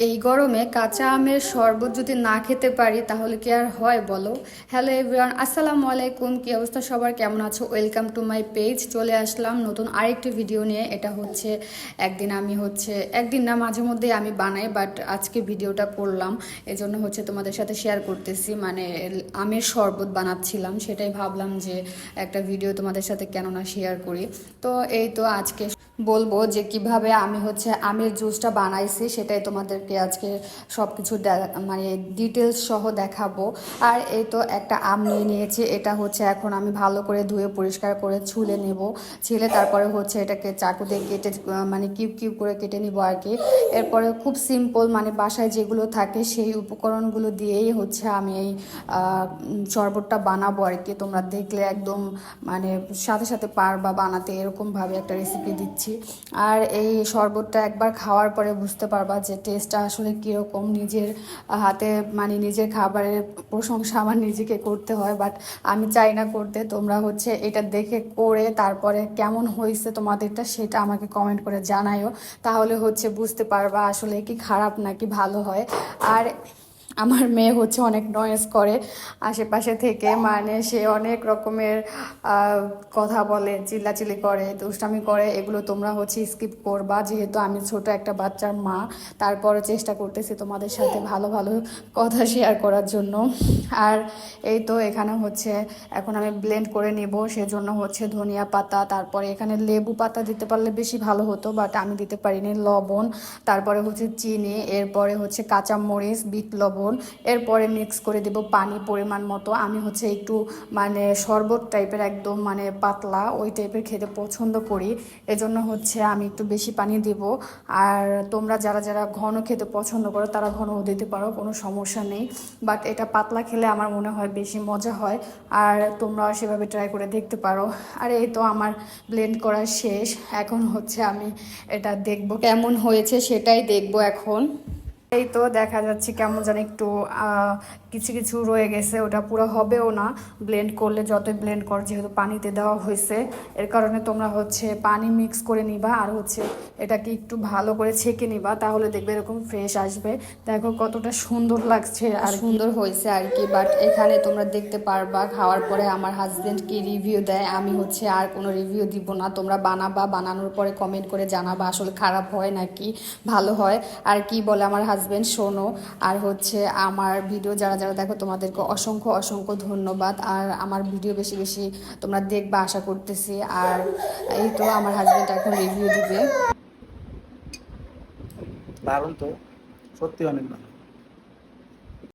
এই গরমে কাঁচা আমের শরবত যদি না খেতে পারি, তাহলে কি আর হয় বলো? হ্যালো এভরিওয়ান আসসালামু আলাইকুম। কি অবস্থা সবার? কেমন আছো? ওয়েলকাম টু মাই পেজ চলে আসলাম নতুন আরেকটি ভিডিও নিয়ে। এটা হচ্ছে একদিন আমি হচ্ছে, একদিন না, মাঝে মধ্যেই আমি বানাই বাট আজকে ভিডিওটা করলাম। এজন্য হচ্ছে তোমাদের সাথে শেয়ার করতেছি। মানে আমের শরবত বানাচ্ছিলাম। সেটাই ভাবলাম যে একটা ভিডিও তোমাদের সাথে কেন না শেয়ার করি। তো এই তো আজকে বলব যে কীভাবে আমি হচ্ছে আমের জুসটা বানাইছি সেটাই তোমাদেরকে আজকে সব কিছু মানে ডিটেলস সহ দেখাবো। আর এই তো একটা আম নিয়ে নিয়েছি, এটা হচ্ছে এখন আমি ভালো করে ধুয়ে পরিষ্কার করে ছুলে নেব। ছিলে তারপরে হচ্ছে এটাকে চাকু দিয়ে কেটে মানে কিউব কিউব করে কেটে নিব আর কি। এরপরে খুব সিম্পল মানে বাসায় যেগুলো থাকে সেই উপকরণগুলো দিয়েই হচ্ছে আমি এই শরবতটা বানাবো আর কি। তোমরা দেখলে একদম মানে সাথে সাথে পারবা বানাতে, এরকমভাবে একটা রেসিপি দিচ্ছি। আর এই শরবতটা একবার খাওয়ার পরে বুঝতে পারবা যে টেস্টটা আসলে কীরকম নিজের হাতে মানে নিজের খাবারের প্রশংসা আমার নিজেকে করতে হয়। বাট আমি চাই না করতে। তোমরা হচ্ছে এটা দেখে করে তারপরে কেমন হয়েছে তোমাদেরটা সেটা আমাকে কমেন্ট করে জানায়ও। তাহলে হচ্ছে বুঝতে পারবা আসলে কি খারাপ নাকি ভালো হয়। আর আমার মেয়ে হচ্ছে অনেক নয়েজ করে। আশেপাশে থেকে মানে সে অনেক রকমের কথা বলে, চিল্লাচিল্লি করে, দুষ্টামি করে। এগুলো তোমরা হচ্ছে স্কিপ করবা। যেহেতু আমি ছোট একটা বাচ্চার মা তারপরে চেষ্টা করতেছি তোমাদের সাথে ভালো ভালো কথা শেয়ার করার জন্য। আর এই তো এখানে হচ্ছে, এখন আমি ব্লেন্ড করে নিব। সেজন্য হচ্ছে ধনিয়া পাতা, তারপরে এখানে লেবু পাতা দিতে পারলে বেশি ভালো হতো বাট আমি দিতে পারিনি, লবণ। তারপরে হচ্ছে চিনি, এরপরে হচ্ছে কাঁচামরিচ, বিট লবণ। এরপরে মিক্স করে দেব পানি পরিমাণ মতো। আমি হচ্ছে একটু মানে শরবত টাইপের একদম মানে পাতলা, ওই টাইপের খেতে পছন্দ করি। এজন্য হচ্ছে আমি একটু বেশি পানি দেব। আর তোমরা যারা যারা ঘন খেতে পছন্দ করো, তারা ঘন দিতে পারো, কোনো সমস্যা নেই। বাট এটা পাতলা খেলে আমার মনে হয় বেশি মজা হয়। আর তোমরাও সেভাবে ট্রাই করে দেখতে পারো। আর এই তো আমার ব্লেন্ড করা শেষ। এখন হচ্ছে আমি এটা দেখব কেমন হয়েছে, সেটাই দেখব এখন। এই তো দেখা যাচ্ছে কেমন যেন একটু কিছু কিছু রয়ে গেছে, ওটা পুরো হবেও না। ব্লেন্ড করলে যতই ব্লেন্ড কর, যেহেতু পানিতে দেওয়া হয়েছে, এর কারণে তোমরা হচ্ছে পানি মিক্স করে নিবা আর হচ্ছে এটাকে একটু ভালো করে ছেঁকে নিবা, তাহলে দেখবে এরকম ফ্রেশ আসবে। দেখো কতটা সুন্দর লাগছে আর সুন্দর হয়েছে আর কি বাট এখানে তোমরা দেখতে পারবা, খাওয়ার পরে আমার হাজবেন্ড কি রিভিউ দেয়, আমি হচ্ছে আর কোনো রিভিউ দিব না। তোমরা বানাবা, বানানোর পরে কমেন্ট করে জানাবা আসলে খারাপ হয় নাকি, ভালো হয়। আর কি বলে আমার হাজবেন্ড শোনো। আর হচ্ছে আমার ভিডিও যারা যারা দেখো, তোমাদেরকে অসংখ্য অসংখ্য ধন্যবাদ। আর আমার ভিডিও বেশি বেশি তোমরা দেখবা আশা করতেছি। আর এই তো আমার হাজব্যান্ড এখন রিভিউ দিবে। দারুণ তো। সত্যি অনেক ভালো।